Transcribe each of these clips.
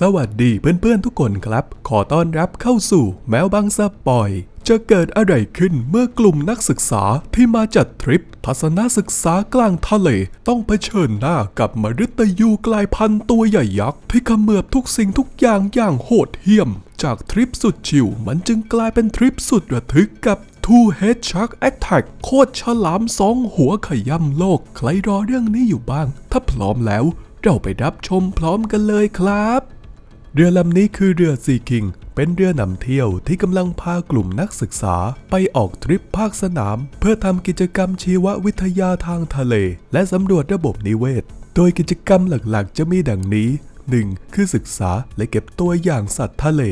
สวัสดีเพื่อนๆทุกคนครับ ขอต้อนรับเข้าสู่แมวบางสปอย จะเกิดอะไรขึ้นเมื่อกลุ่มนักศึกษาที่มาจัดทริป ทัศนศึกษากลางทะเล ต้องเผชิญหน้ากับมฤตยูกลายพันธุ์ตัวใหญ่ยักษ์ที่เขมือบทุกสิ่งทุกอย่างอย่างโหดเหี้ยม จากทริปสุดชิวมันจึงกลายเป็นทริปสุดระทึกกับ Two Head Shark Attack โคตรฉลามสองหัวขย่ำโลก ใครรอเรื่องนี้อยู่บ้าง ถ้าพร้อมแล้ว เราไปรับชมพร้อมกันเลยครับ เรือลำนี้คือเรือซีคิง เป็นเรือนำเที่ยวที่กำลังพากลุ่มนักศึกษาไปออกทริปภาคสนาม เพื่อทำกิจกรรมชีววิทยาทางทะเล และสำรวจระบบนิเวศ โดยกิจกรรมหลักๆ จะมีดังนี้ 1. คือศึกษาและเก็บตัวอย่างสัตว์ทะเล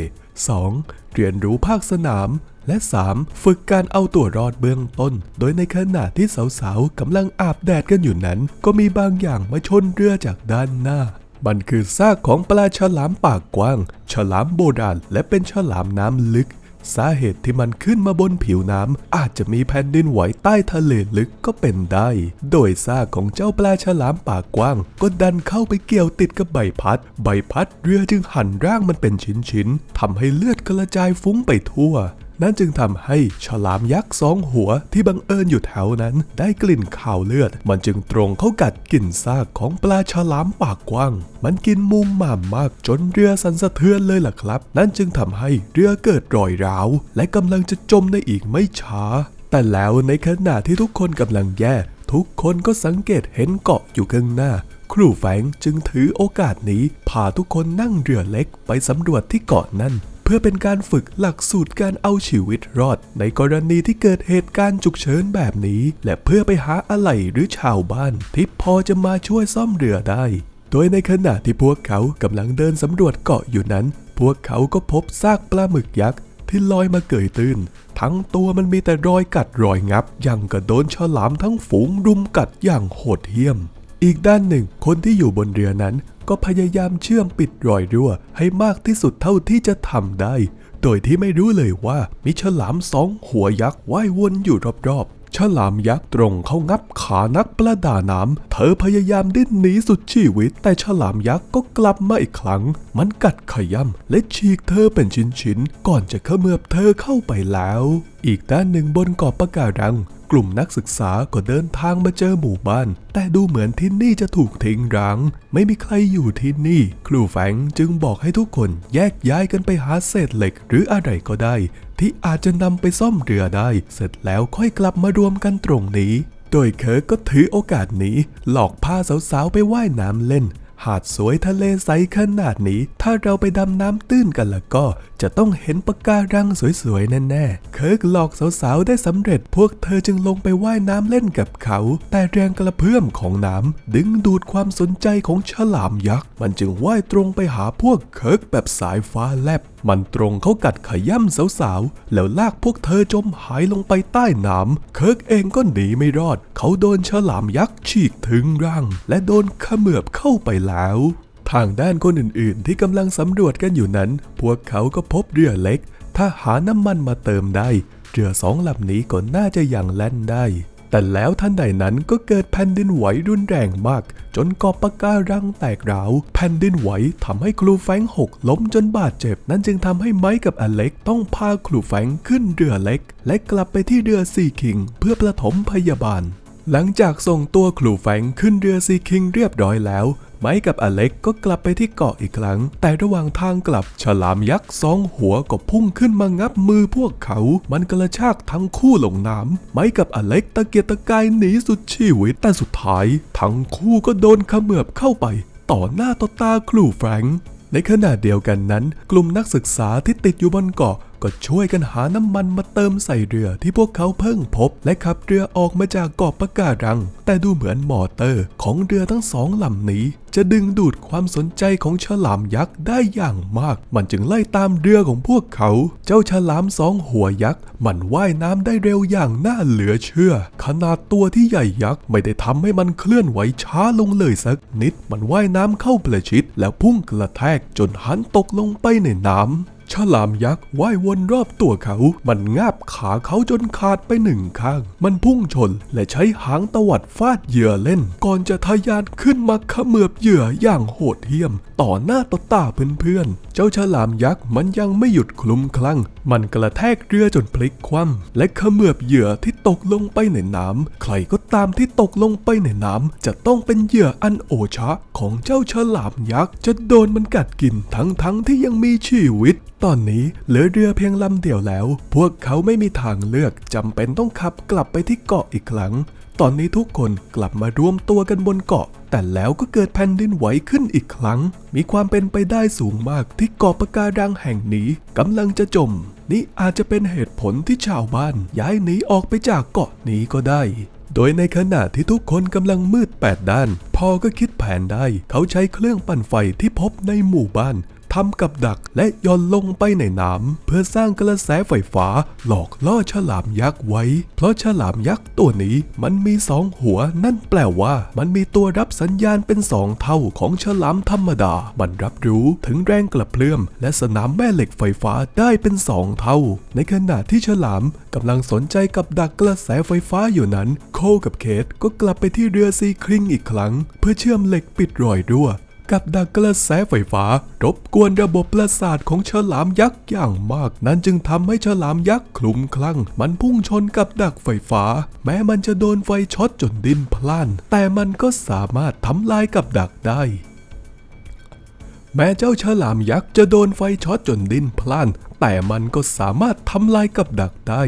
2. เรียนรู้ภาคสนาม และ 3. ฝึกการเอาตัวรอดเบื้องต้น โดยในขณะที่สาวๆกำลังอาบแดดกันอยู่นั้น ก็มีบางอย่างมาชนเรือจากด้านหน้า มันคือซากของปลาฉลามปากกว้าง ฉลามโบราณและเป็นฉลามน้ำลึก สาเหตุที่มันขึ้นมาบนผิวน้ำอาจจะมีแผ่นดินไหวใต้ทะเลลึกก็เป็นได้ โดยซากของเจ้าปลาฉลามปากกว้าง ก็ดันเข้าไปเกี่ยวติดกับใบพัด ใบพัดเรือจึงหั่นร่างมันเป็นชิ้นๆทำให้เลือดกระจายฟุ้งไปทั่ว นั่นจึงทำให้ฉลามยักษ์สองหัวที่บังเอิญอยู่แถวนั้น ได้กลิ่นข่าวเลือด มันจึงตรงเข้ากัดกลิ่นซากของปลาฉลามปากกว้าง มันกินมุมหม่ามมากจนเรือสั่นสะเทือนเลยล่ะครับ นั่นจึงทำให้เรือเกิดรอยร้าว และกำลังจะจมในอีกไม่ช้า แต่แล้วในขณะที่ทุกคนกำลังแย่ ทุกคนก็สังเกตเห็นเกาะอยู่ข้างหน้าครูแฝงจึงถือโอกาสนี้พาทุกคนนั่งเรือเล็กไปสำรวจที่เกาะนั้น เพื่อเป็นการฝึกหลักสูตรการเอาชีวิตรอด ในกรณีที่เกิดเหตุการณ์ฉุกเฉินแบบนี้ และเพื่อไปหาอะไหล่หรือชาวบ้าน ที่พอจะมาช่วยซ่อมเรือได้ โดยในขณะที่พวกเขากำลังเดินสำรวจเกาะอยู่นั้น พวกเขาก็พบซากปลาหมึกยักษ์ที่ลอยมาเกยตื้น ทั้งตัวมันมีแต่รอยกัดรอยงับย่างกระโดนฉลามทั้งฝูงรุมกัดอย่างโหดเหี้ยม อีกด้านหนึ่ง คนที่อยู่บนเรือนั้น ก็พยายามเชื่อมปิดรอยรั่ว ให้มากที่สุดเท่าที่จะทำได้ โดยที่ไม่รู้เลยว่ามีฉลามสองหัวยักษ์ว่ายวนอยู่รอบๆ ฉลามยักษ์ตรงเข้างับขานักประดาน้ำ เธอพยายามดิ้นหนีสุดชีวิต แต่ฉลามยักษ์ก็กลับมาอีกครั้ง มันกัดขย้ำและฉีกเธอเป็นชิ้นๆ ก่อนจะเขมือบเธอเข้าไปแล้ว อีกด้านหนึ่งบนเกาะปะการังกลุ่มนักศึกษาก็เดินทางมาเจอหมู่บ้าน แต่ดูเหมือนที่นี่จะถูกทิ้งร้าง ไม่มีใครอยู่ที่นี่ ครูแฝงจึงบอกให้ทุกคนแยกย้ายกันไปหาเศษเหล็กหรืออะไรก็ได้ ที่อาจจะนำไปซ่อมเรือได้ เสร็จแล้วค่อยกลับมารวมกันตรงนี้ โดยเคิร์กก็ถือโอกาสนี้ หลอกพาสาวๆไปว่ายน้ำเล่น หาดสวยทะเลใสขนาดนี้ ถ้าเราไปดำน้ำตื้นกันแล้วก็ จะต้องเห็นปะการังสวยๆแน่ๆ เคิร์กหลอกสาวๆได้สำเร็จ พวกเธอจึงลงไปว่ายน้ำเล่นกับเขา แต่แรงกระเพื่อมของน้ำดึงดูดความสนใจของฉลามยักษ์ มันจึงว่ายตรงไปหาพวกเคิร์กแบบสายฟ้าแลบ มันตรงเข้ากัดขย่ำสาวๆ แล้วลากพวกเธอจมหายลงไปใต้น้ำ เคิร์กเองก็หนีไม่รอด เขาโดนฉลามยักษ์ฉีกถึงร่าง และโดนขมือบเข้าไปแล้วทางด้านคนอื่นๆ ที่กำลังสำรวจกันอยู่นั้น พวกเขาก็พบเรือเล็ก ถ้าหาน้ำมันมาเติมได้ เรือสองลำนี้ก็น่าจะยังแล่นได้ แต่แล้วท่านใดนั้นก็เกิดแผ่นดินไหวรุนแรงมาก จนกาะปะการังแตกร้าว แผ่นดินไหวทำให้ครูแฟงหกล้มจนบาดเจ็บ นั่นจึงทำให้ไม้กับอเล็กต้องพาครูแฟงขึ้นเรือเล็ก และกลับไปที่เรือซีคิง เพื่อประถมพยาบาลหลังจากส่งตัวครูแฟงขึ้นเรือซีคิงเรียบร้อยแล้ว ไม้กับอเล็กก็กลับไปที่เกาะอีกครั้ง แต่ระหว่างทางกลับ ฉลามยักษ์สองหัวก็พุ่งขึ้นมางับมือพวกเขา มันกระชากทั้งคู่ลงน้ำไม้กับอเล็กตะเกียกตะกายหนีสุดชีวิตแต่สุดท้าย ทั้งคู่ก็โดนเขมือบเข้าไป ต่อหน้าต่อตาครูแฟรงค์ในขณะเดียวกันนั้น กลุ่มนักศึกษาที่ติดอยู่บนเกาะ ก็ช่วยกันหาน้ำมันมาเติมใส่เรือที่พวกเขาเพิ่งพบ และขับเรือออกมาจากเกาะปะการัง แต่ดูเหมือนมอเตอร์ของเรือทั้งสองลำนี้ จะดึงดูดความสนใจของฉลามยักษ์ได้อย่างมาก มันจึงไล่ตามเรือของพวกเขา เจ้าฉลามสองหัวยักษ์มันว่ายน้ำได้เร็วอย่างน่าเหลือเชื่อ ขนาดตัวที่ใหญ่ยักษ์ไม่ได้ทำให้มันเคลื่อนไหวช้าลงเลยสักนิด มันว่ายน้ำเข้าประชิด แล้วพุ่งกระแทกจนหันตกลงไปในน้ำ ฉลามยักษ์ว่ายวนรอบตัวเขา มันงาบขาเขาจนขาดไปหนึ่งข้าง มันพุ่งชนและใช้หางตวัดฟาดเหยื่อเล่น ก่อนจะทะยานขึ้นมาขมือบเหยื่ออย่างโหดเหี้ยม ต่อหน้าต่อตาเพื่อนๆ เจ้าฉลามยักษ์มันยังไม่หยุดคลุ้มคลั่ง มันกระแทกเรือจนพลิกคว่ำและขมือบเหยื่อที่ตกลงไปในน้ำใครก็ตามที่ตกลงไปในน้ำจะต้องเป็นเหยื่ออันโอชะของเจ้าฉลามยักษ์จะโดนมันกัดกินทั้งๆที่ยังมีชีวิตตอนนี้เหลือเรือเพียงลำเดียวแล้ว พวกเขาไม่มีทางเลือกจำเป็นต้องขับกลับไปที่เกาะอีกครั้ง ตอนนี้ทุกคนกลับมารวมตัวกันบนเกาะ แต่แล้วก็เกิดแผ่นดินไหวขึ้นอีกครั้ง มีความเป็นไปได้สูงมากที่เกาะปะการังแห่งนี้กำลังจะจม นี่อาจจะเป็นเหตุผลที่ชาวบ้านย้ายหนีออกไปจากเกาะนี้ก็ได้โดยในขณะที่ทุกคนกำลังมืดแปดด้าน พอก็คิดแผนได้ เขาใช้เครื่องปั่นไฟที่พบในหมู่บ้าน ทำกับดักและย่อนลงไปในน้ำเพื่อสร้างกระแสไฟฟ้าหลอกล่อฉลามยักษ์ไว้ เพราะฉลามยักษ์ตัวนี้มันมีสองหัวนั่นแปลว่ามันมีตัวรับสัญญาณเป็นสองเท่าของฉลามธรรมดา มันรับรู้ถึงแรงกระเพื่อมและสนามแม่เหล็กไฟฟ้าได้เป็นสองเท่า ในขณะที่ฉลามกำลังสนใจกับดักกระแสไฟฟ้าอยู่นั้น โคกับเคทก็กลับไปที่เรือซีคริงอีกครั้ง เพื่อเชื่อมเหล็กปิดรอยรั่ว กับดักกระแสไฟฟ้ารบกวนระบบประสาทของฉลามยักษ์อย่างมาก นั้นจึงทำให้ฉลามยักษ์คลุ้มคลั่ง มันพุ่งชนกับดักไฟฟ้า แม้มันจะโดนไฟช็อตจนดินพล่าน แต่มันก็สามารถทำลายกับดักได้ แม้เจ้าฉลามยักษ์จะโดนไฟช็อตจนดิ้นพล่าน แต่มันก็สามารถทำลายกับดักได้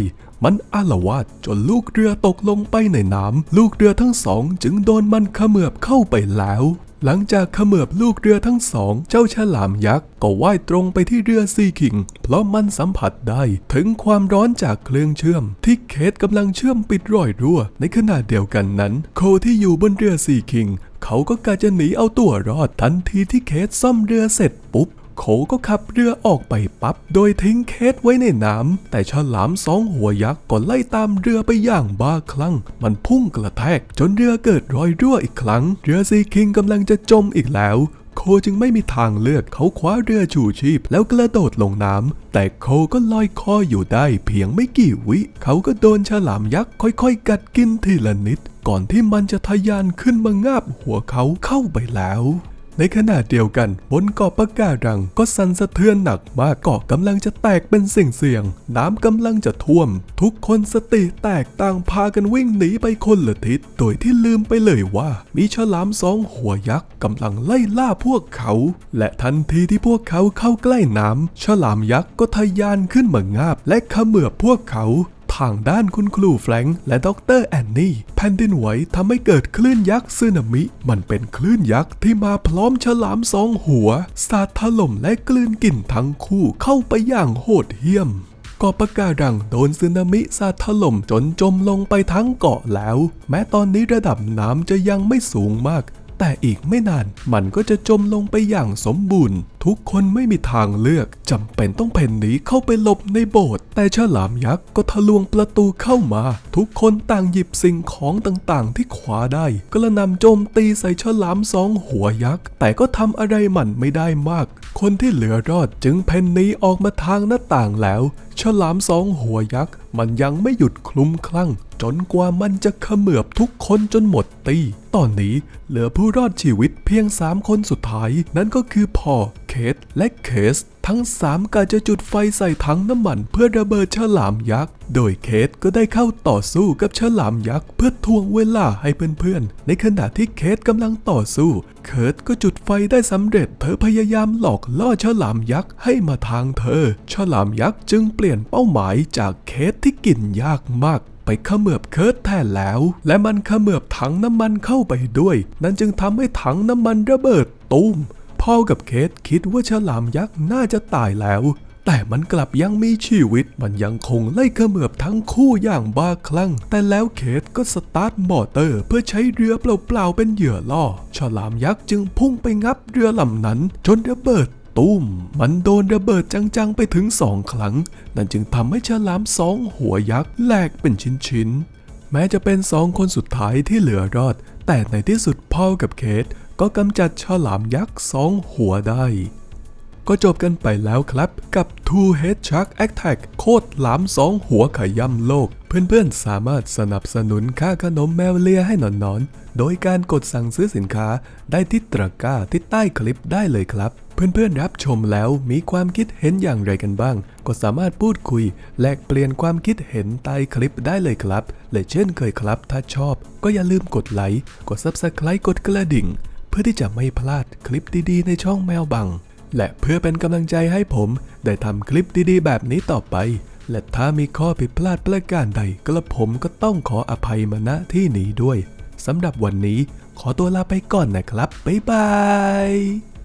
มันอาละวาดจนลูกเรือตกลงไปในน้ำลูกเรือทั้งสองจึงโดนมันเขมือบเข้าไปแล้ว หลังจากเขมือบลูกเรือทั้งสอง เจ้าฉลามยักษ์ก็ว่ายตรงไปที่เรือซีคิง เพราะมันสัมผัสได้ถึงความร้อนจากเครื่องเชื่อม ที่เคสกำลังเชื่อมปิดรอยรั่ว ในขณะเดียวกันนั้น โคที่อยู่บนเรือซีคิง เขาก็กะจะหนีเอาตัวรอดทันทีที่เคสซ่อมเรือเสร็จปุ๊บ โขก็ขับเรือออกไปปับ๊บโดยทิ้งเคสไว้ในน้ำแต่ฉลามสองหัวยักษ์ก็ไล่ตามเรือไปอย่างบ้าคลั่ง มันพุ่งกระแทก จนเรือเกิดรอยรั่วอีกครั้ง เรือซีคิงกำลังจะจมอีกแล้วโคจึงไม่มีทางเลือกเขาคว้าเรือชูชีพ แล้วกระโดดลงน้ำแต่โคก็ลอยคออยู่ได้เพียงไม่กี่วิ เขาก็โดนฉลามยักษ์ค่อยๆ กัดกินทีละนิด ก่อนที่มันจะทะยานขึ้นมางาบหัวเขาเข้าไปแล้ว ในขณะเดียวกันบนเกาะปะการังก็สั่นสะเทือนหนักมากเกาะกำลังจะแตกเป็นสิ่งเสี่ยง น้ำกำลังจะท่วม ทุกคนสติแตกต่างพากันวิ่งหนีไปคนละทิศโดยที่ลืมไปเลยว่า มีฉลามสองหัวยักษ์กำลังไล่ล่าพวกเขา และทันทีที่พวกเขาเข้าใกล้น้ำฉลามยักษ์ก็ทะยานขึ้นมางาบและขมือบพวกเขา ทางด้านคุณครูแฟรงค์และดรแอนนี่แผ่นดินไหวทำให้เกิดคลื่นยักษ์สึนามิ มันเป็นคลื่นยักษ์ที่มาพร้อมฉลามสองหัว สาดถล่มและกลืนกินทั้งคู่เข้าไปอย่างโหดเหี้ยมเกาะปะการังโดนสึนามิสาดถล่มจนจมลงไปทั้งเกาะแล้ว แม้ตอนนี้ระดับน้ำจะยังไม่สูงมาก แต่อีกไม่นานมันก็จะจมลงไปอย่างสมบูรณ์ ทุกคนไม่มีทางเลือกจำเป็นต้องเพ่นหนีเข้าไปหลบในโบสถ์แต่ฉลามยักษ์ก็ทะลวงประตูเข้ามา ทุกคนต่างหยิบสิ่งของต่างๆ ที่ขวาได้ก็ระนำโจมตีใส่ฉลามสองหัวยักษ์แต่ก็ทำอะไรมันไม่ได้มาก คนที่เหลือรอดจึงเพ่นหนีออกมาทางหน้าต่างแล้ว ฉลามสองหัวยักษ์มันยังไม่หยุดคลุ้มคลั่ง จนกว่ามันจะเขมือบทุกคนจนหมดตี ตอนนี้เหลือผู้รอดชีวิตเพียง3คนสุดท้าย นั่นก็คือพ่อเคทและเคส ทั้งสามกาจะจุดไฟใส่ถังน้ำมัน เพื่อระเบิดฉลามยักษ์ โดยเคสก็ได้เข้าต่อสู้กับฉลามยักษ์เพื่อทวงเวลาให้เพื่อนๆ ในขณะที่เคสกำลังต่อสู้ เคิร์ตก็จุดไฟได้สำเร็จ เธอพยายามหลอกล่อฉลามยักษ์ให้มาทางเธอ ฉลามยักษ์จึงเปลี่ยนเป้าหมายจากเคสที่กินยากมากไปเขมือบเคิร์ตแทนแล้ว และมันเขมือบถังน้ำมันเข้าไปด้วย นั่นจึงทำให้ถังน้ำมันระเบิดตูม พ่อกับเคทคิดว่าฉลามยักษ์น่าจะตายแล้ว แต่มันกลับยังมีชีวิต มันยังคงไล่เขมือบทั้งคู่อย่างบ้าคลั่ง แต่แล้วเคทก็สตาร์ทมอเตอร์ เพื่อใช้เรือเปล่าๆเป็นเหยื่อล่อ ฉลามยักษ์จึงพุ่งไปงับเรือลำนั้น จนระเบิดตุ้ม มันโดนระเบิดจังๆไปถึงสองครั้ง นั่นจึงทำให้ฉลามสองหัวยักษ์แหลกเป็นชิ้นๆแม้จะเป็นสองคนสุดท้ายที่เหลือรอด แต่ในที่สุดพ่อกับเคท ก็กำจัดฉลามยักษ์สองหัวได้ ก็จบกันไปแล้วครับกับ Two Head Shark Attack โคตรหลามสองหัวขย่ำโลก เพื่อนๆ สามารถสนับสนุนค่าขนมแมวเลียให้หนอนๆ โดยการกดสั่งซื้อสินค้าได้ที่ตะกร้าที่ใต้คลิปได้เลยครับ เพื่อนๆรับชมแล้วมีความคิดเห็นอย่างไรกันบ้าง ก็สามารถพูดคุย แลกเปลี่ยนความคิดเห็นใต้คลิปได้เลยครับ และเช่นเคยครับ ถ้าชอบก็อย่าลืมกดไลค์กด Subscribe กดกระดิ่ง พื่อที่จะไม่พลาดคลิปดีๆ ในช่องแมวบัง และเพื่อเป็นกำลังใจให้ผมได้ทำคลิปดีๆ แบบนี้ต่อไป และถ้ามีข้อผิดพลาดประการใดกระผมก็ต้องขออภัยมาณที่นี้ด้วยสำหรับวันนี้ขอตัวลาไปก่อนนะครับ บ๊ายบาย